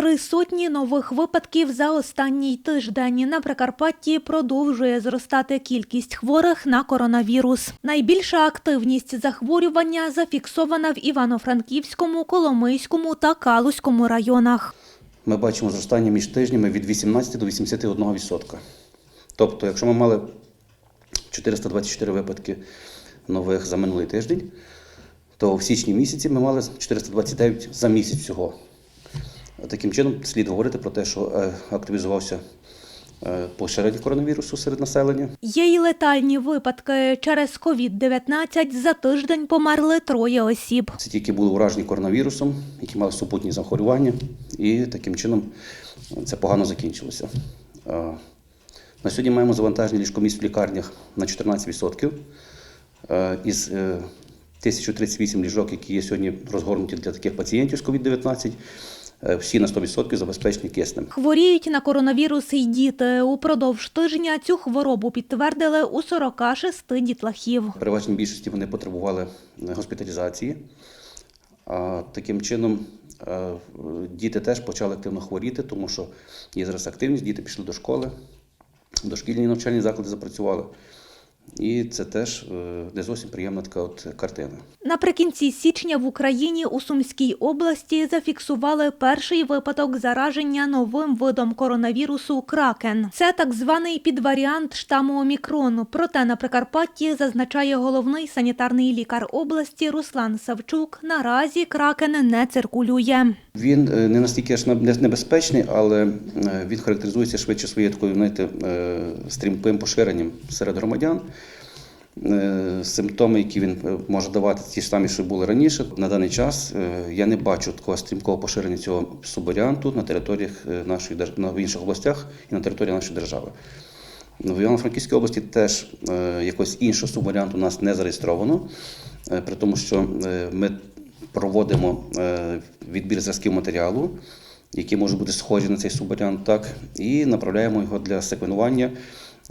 Три сотні нових випадків за останній тиждень. На Прикарпатті продовжує зростати кількість хворих на коронавірус. Найбільша активність захворювання зафіксована в Івано-Франківському, Коломийському та Калузькому районах. ми бачимо зростання між тижнями від 18 до 81%. Тобто, якщо ми мали 424 випадки нових за минулий тиждень, то в січні місяці ми мали 429 за місяць всього. Таким чином, слід говорити про те, що е, активізувався е, поширення коронавірусу серед населення. Є й летальні випадки. Через COVID-19 за тиждень померли троє осіб. Це ті, які були уражені коронавірусом, які мали супутні захворювання, і таким чином це погано закінчилося. Е, На сьогодні маємо завантаження ліжкомісць в лікарнях на 14%. Е, Із е, 1038 ліжок, які є сьогодні розгорнуті для таких пацієнтів з COVID-19, е, всі на 100% забезпечені киснем. Хворіють на коронавірус і діти. Упродовж тижня цю хворобу підтвердили у 46 дітлахів. Переважній більшості вони потребували е, госпіталізації. А таким чином е, діти теж почали активно хворіти, тому що є зараз активність, діти пішли до школи, дошкільні навчальні заклади запрацювали. І це теж е, не зовсім приємна така от картина. Наприкінці січня в Україні у Сумській області зафіксували перший випадок зараження новим видом коронавірусу кракен. Це так званий підваріант штаму Омікрон. Проте на Прикарпатті зазначає головний санітарний лікар області Руслан Савчук. Наразі кракен не циркулює. Він е, не настільки неб- небезпечний, але е, він характеризується швидше своєю такою, знаєте, стрімким поширенням серед громадян. Е, Симптоми, які він е, може давати, ті ж самі, що були раніше. На даний час е, я не бачу такого стрімкого поширення цього субваріанту на територіях нашої в інших областях і на території нашої держави. В Івано-Франківській області теж якогось іншого субваріанту у нас не зареєстровано, при тому, що ми проводимо відбір зразків матеріалу, які можуть бути схожі на цей субваріант, так, і направляємо його для секвенування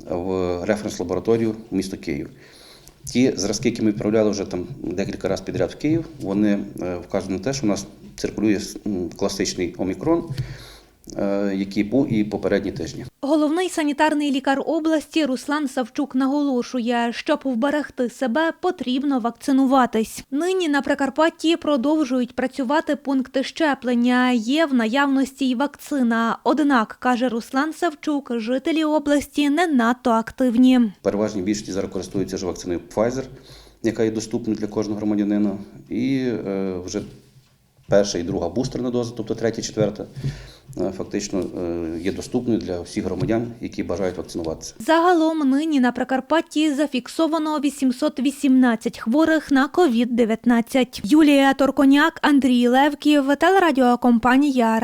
в референс-лабораторію в місто Київ. Ті зразки, які ми відправляли вже там декілька разів підряд в Київ, вони е, вказують на те, що у нас циркулює класичний омікрон, е, який був і попередні тижні. Головний санітарний лікар області Руслан Савчук наголошує, щоб вберегти себе, потрібно вакцинуватись. Нині на Прикарпатті продовжують працювати пункти щеплення. Є в наявності й вакцина. Однак, каже Руслан Савчук, жителі області не надто активні. В переважній більшості зараз користуються ж вакциною Pfizer, яка є доступна для кожного громадянина. І е, вже перша і друга бустерна доза, тобто третя, четверта, фактично е, є доступною для всіх громадян, які бажають вакцинуватися. Загалом нині на Прикарпатті зафіксовано 818 хворих на COVID-19. Юлія Торконяк, Андрій Левків, телерадіокомпанія